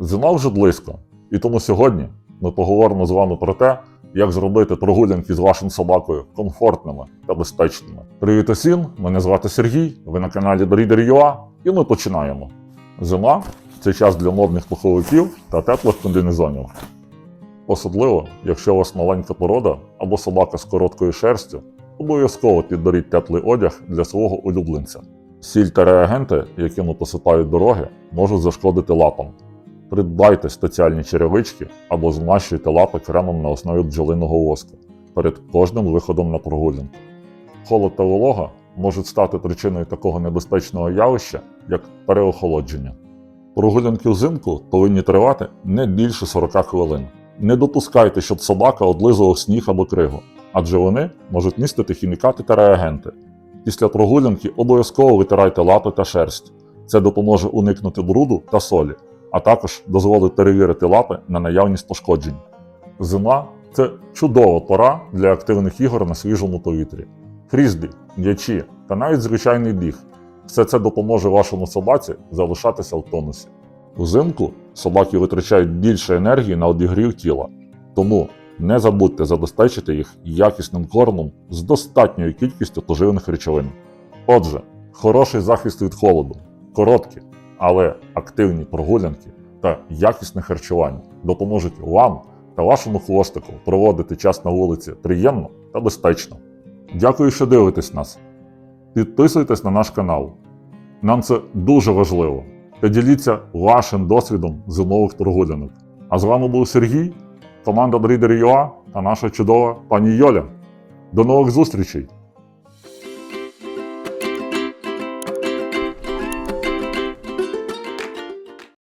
Зима вже близько, і тому сьогодні ми поговоримо з вами про те, як зробити прогулянки з вашим собакою комфортними та безпечними. Привіт усім! Мене звати Сергій, ви на каналі Breeder.ua і ми починаємо. Зима це час для модних пуховиків та теплих комбінезонів. Особливо, якщо у вас маленька порода або собака з короткою шерстю, обов'язково підберіть теплий одяг для свого улюбленця. Сіль та реагенти, якими посипають дороги, можуть зашкодити лапам. Придбайте спеціальні черевички або змащуйте лапи кремом на основі бджолиного воску перед кожним виходом на прогулянку. Холод та волога можуть стати причиною такого небезпечного явища, як переохолодження. Прогулянки взимку повинні тривати не більше 40 хвилин. Не допускайте, щоб собака одлизував сніг або кригу, адже вони можуть містити хімікати та реагенти. Після прогулянки обов'язково витирайте лапи та шерсть. Це допоможе уникнути бруду та солі, а також дозволить перевірити лапи на наявність пошкоджень. Зима це чудова пора для активних ігор на свіжому повітрі. Фрізбі, м'ячі та навіть звичайний біг. Все це допоможе вашому собаці залишатися в тонусі. Взимку собаки витрачають більше енергії на обігрів тіла, тому не забудьте забезпечити їх якісним кормом з достатньою кількістю поживних речовин. Отже, хороший захист від холоду, короткі, але активні прогулянки та якісне харчування допоможуть вам та вашому хвостику проводити час на вулиці приємно та безпечно. Дякую, що дивитесь нас. Підписуйтесь на наш канал. Нам це дуже важливо. Поділіться вашим досвідом зимових прогулянок. А з вами був Сергій, команда Breeder.ua та наша чудова пані Йоля. До нових зустрічей!